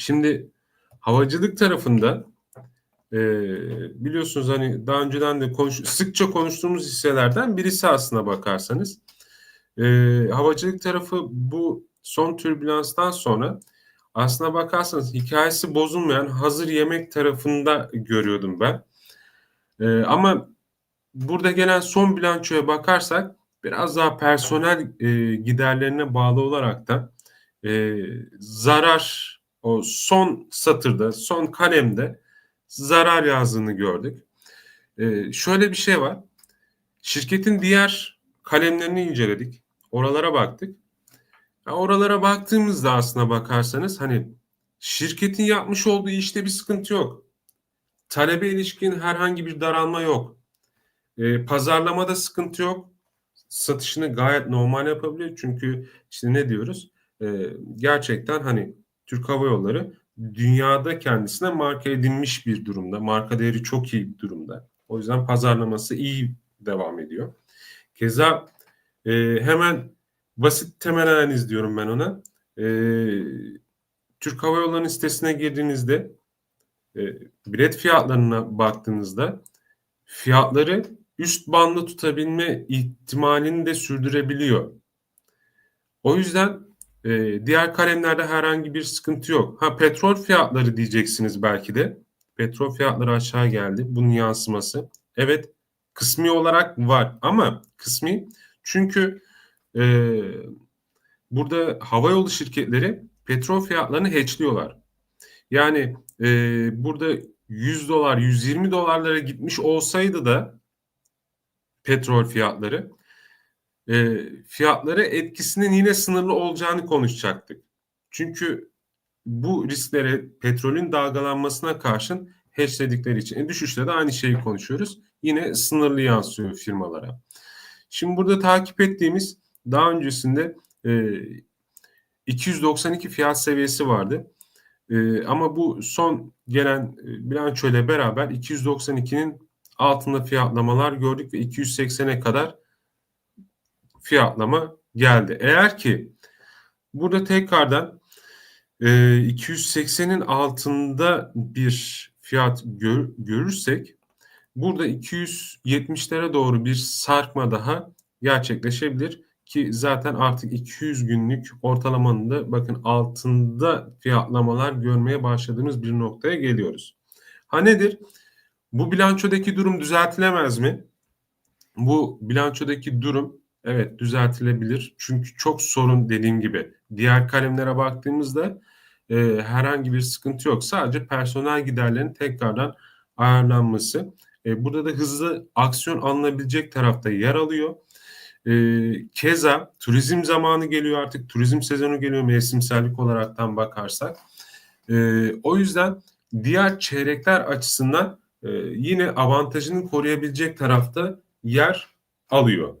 Şimdi havacılık tarafında e, biliyorsunuz hani daha önceden de konuş, sıkça konuştuğumuz hisselerden birisi aslına bakarsanız. E, havacılık tarafı bu son türbülanstan sonra aslına bakarsanız hikayesi bozulmayan hazır yemek tarafında görüyordum ben. E, ama burada gelen son bilançoya bakarsak biraz daha personel e, giderlerine bağlı olarak da e, zarar o son satırda, son kalemde zarar yazdığını gördük. E, şöyle bir şey var. Şirketin diğer kalemlerini inceledik. Oralara baktık. Ya oralara baktığımızda aslına bakarsanız hani şirketin yapmış olduğu işte bir sıkıntı yok. Talebe ilişkin herhangi bir daralma yok. E, pazarlamada sıkıntı yok. Satışını gayet normal yapabiliyor. Çünkü işte ne diyoruz? E, gerçekten hani Türk Hava Yolları dünyada kendisine marka edinmiş bir durumda. Marka değeri çok iyi bir durumda. O yüzden pazarlaması iyi devam ediyor. Keza e, hemen basit temel analiz diyorum ben ona. E, Türk Hava Yolları'nın sitesine girdiğinizde e, bilet fiyatlarına baktığınızda fiyatları üst bandı tutabilme ihtimalini de sürdürebiliyor. O yüzden e, diğer kalemlerde herhangi bir sıkıntı yok. Ha petrol fiyatları diyeceksiniz belki de. Petrol fiyatları aşağı geldi. Bunun yansıması. Evet kısmi olarak var ama kısmi çünkü e, burada havayolu şirketleri petrol fiyatlarını hatchliyorlar. Yani e, burada 100 dolar 120 dolarlara gitmiş olsaydı da petrol fiyatları e, fiyatlara etkisinin yine sınırlı olacağını konuşacaktık. Çünkü bu risklere petrolün dalgalanmasına karşın hedgeledikleri için. E, düşüşte de aynı şeyi konuşuyoruz. Yine sınırlı yansıyor firmalara. Şimdi burada takip ettiğimiz daha öncesinde e, 292 fiyat seviyesi vardı. E, ama bu son gelen e, bilanço ile beraber 292'nin altında fiyatlamalar gördük ve 280'e kadar fiyatlama geldi. Eğer ki burada tekrardan e, 280'in altında bir fiyat gör, görürsek burada 270'lere doğru bir sarkma daha gerçekleşebilir ki zaten artık 200 günlük ortalamanın da bakın altında fiyatlamalar görmeye başladığımız bir noktaya geliyoruz. Ha nedir? Bu bilançodaki durum düzeltilemez mi? Bu bilançodaki durum Evet düzeltilebilir. Çünkü çok sorun dediğim gibi. Diğer kalemlere baktığımızda e, herhangi bir sıkıntı yok. Sadece personel giderlerinin tekrardan ayarlanması. E, burada da hızlı aksiyon alınabilecek tarafta yer alıyor. E, keza turizm zamanı geliyor artık. Turizm sezonu geliyor mevsimsellik olaraktan bakarsak. E, o yüzden diğer çeyrekler açısından e, yine avantajını koruyabilecek tarafta yer alıyor.